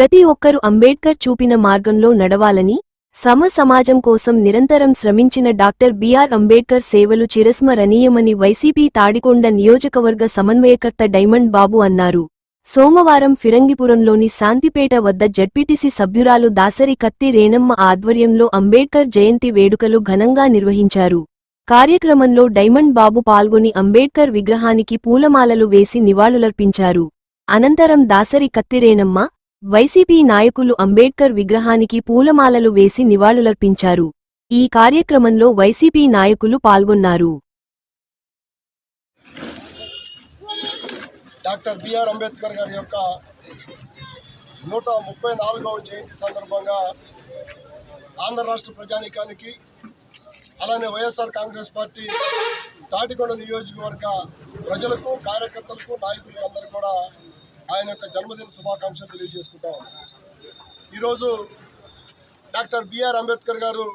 ప్రతి ఒక్కరూ అంబేడ్కర్ చూపిన మార్గంలో నడవాలని సమ సమాజం కోసం నిరంతరం శ్రమించిన డాక్టర్ బిఆర్ అంబేడ్కర్ సేవలు చిరస్మరణీయమని వైసీపీ తాడికొండ నియోజకవర్గ సమన్వయకర్త డైమండ్ బాబు అన్నారు. సోమవారం ఫిరంగిపురంలోని శాంతిపేట వద్ద జడ్పీటీసీ సభ్యురాలు దాసరి కత్తి రేణమ్మ ఆధ్వర్యంలో అంబేడ్కర్ జయంతి వేడుకలు ఘనంగా నిర్వహించారు. కార్యక్రమంలో డైమండ్ బాబు పాల్గొని అంబేడ్కర్ విగ్రహానికి పూలమాలలు వేసి నివాళులర్పించారు. అనంతరం దాసరి కత్తిరేణమ్మ వైసీపీ నాయకులు అంబేడ్కర్ విగ్రహానికి పూలమాలలు వేసి నివాళులర్పించారు. ఈ కార్యక్రమంలో వైసీపీ నాయకులు పాల్గొన్నారు. డాక్టర్ బిఆర్ అంబేద్కర్ గారి యొక్క నూట ముప్పై నాలుగవ జయంతి సందర్భంగా ఆంధ్ర రాష్ట్ర ప్రజానీకానికి అలానే వైఎస్ఆర్ కాంగ్రెస్ పార్టీ తాటికొండ నియోజకవర్గ ప్రజలకు కార్యకర్తలకు నాయకులకు అందరూ కూడా ఆయన యొక్క జన్మదిన శుభాకాంక్షలు తెలియజేసుకుంటాం ఈరోజు డాక్టర్ బిఆర్ అంబేద్కర్ గారు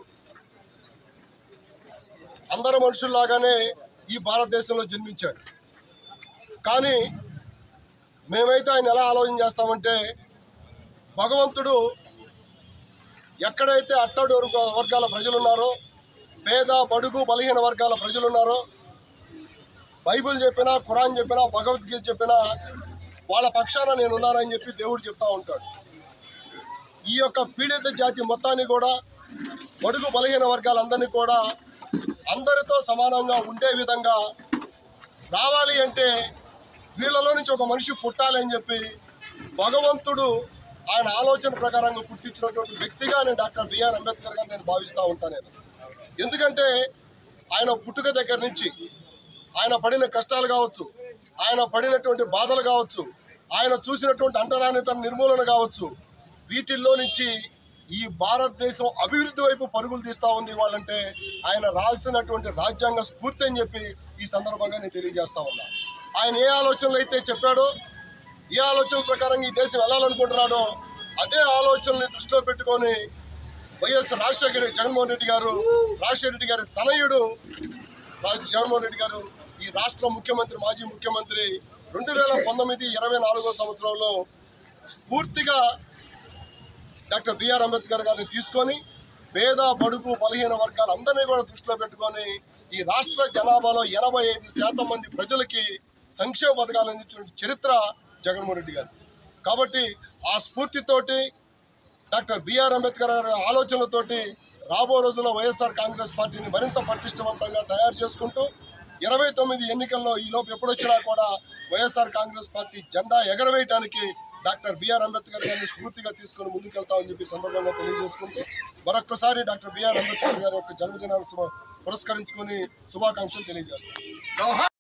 అందరు మనుషుల్లాగానే ఈ భారతదేశంలో జన్మించాడు కానీ మేమైతే ఆయన ఎలా ఆలోచన చేస్తామంటే భగవంతుడు ఎక్కడైతే అట్టడు వర్గ- వర్గాల ప్రజలు ఉన్నారో పేద బడుగు బలహీన వర్గాల ప్రజలు ఉన్నారో బైబిల్ చెప్పినా ఖురాన్ చెప్పినా భగవద్గీత చెప్పినా వాళ్ళ పక్షాన నేను ఉన్నానని చెప్పి దేవుడు చెప్తా ఉంటాడు. ఈ యొక్క పీడిత జాతి మొత్తాన్ని కూడా బడుగు బలహీన వర్గాలందరినీ కూడా అందరితో సమానంగా ఉండే విధంగా రావాలి అంటే వీళ్ళలో నుంచి ఒక మనిషి పుట్టాలి అని చెప్పి భగవంతుడు ఆయన ఆలోచన ప్రకారంగా పుట్టించినటువంటి వ్యక్తిగా నేను డాక్టర్ బిఆర్ అంబేద్కర్ గారు నేను భావిస్తూ ఉంటాను నేను. ఎందుకంటే ఆయన పుట్టుక దగ్గర నుంచి ఆయన పడిన కష్టాలు కావచ్చు ఆయన పడినటువంటి బాధలు కావచ్చు ఆయన చూసినటువంటి అంటరానితన నిర్మూలన కావచ్చు వీటిల్లో నుంచి ఈ భారతదేశం అభివృద్ధి వైపు పరుగులు తీస్తా ఉంది వాళ్ళంటే ఆయన రాల్సినటువంటి రాజ్యాంగ స్ఫూర్తి అని చెప్పి ఈ సందర్భంగా నేను తెలియజేస్తా ఉన్నా. ఆయన ఏ ఆలోచనలు అయితే చెప్పాడో ఏ ఆలోచన ప్రకారం ఈ దేశం వెళ్ళాలనుకుంటున్నాడో అదే ఆలోచనని దృష్టిలో పెట్టుకొని వైఎస్ రాజశేఖర జగన్మోహన్ రెడ్డి గారు రాజశేఖర రెడ్డి గారి తనయుడు జగన్మోహన్ రెడ్డి గారు ఈ రాష్ట్ర ముఖ్యమంత్రి మాజీ ముఖ్యమంత్రి రెండు వేల పంతొమ్మిది ఇరవై నాలుగో సంవత్సరంలో స్ఫూర్తిగా డాక్టర్ బిఆర్ అంబేద్కర్ గారిని తీసుకొని పేద బడుగు బలహీన వర్గాలందరినీ కూడా దృష్టిలో పెట్టుకొని ఈ రాష్ట్ర జనాభాలో ఎనభై ఐదు శాతం మంది ప్రజలకి సంక్షేమ పథకాలు అందించిన చరిత్ర జగన్మోహన్ రెడ్డి గారు కాబట్టి ఆ స్ఫూర్తితోటి డాక్టర్ బిఆర్ అంబేద్కర్ గారి ఆలోచనలతోటి రాబో రోజుల్లో వైఎస్ఆర్ కాంగ్రెస్ పార్టీని మరింత పటిష్టవంతంగా తయారు చేసుకుంటూ ఇరవై తొమ్మిది ఎన్నికల్లో ఈ లోపు ఎప్పుడొచ్చినా కూడా వైఎస్ఆర్ కాంగ్రెస్ పార్టీ జెండా ఎగరవేయడానికి డాక్టర్ బిఆర్ అంబేద్కర్ గారిని స్ఫూర్తిగా తీసుకొని ముందుకెళ్తామని చెప్పి సందర్భంగా తెలియజేసుకుంటూ మరొక్కసారి డాక్టర్ బిఆర్ అంబేద్కర్ గారి యొక్క జన్మదినాన్ని పురస్కరించుకొని శుభాకాంక్షలు తెలియజేస్తాం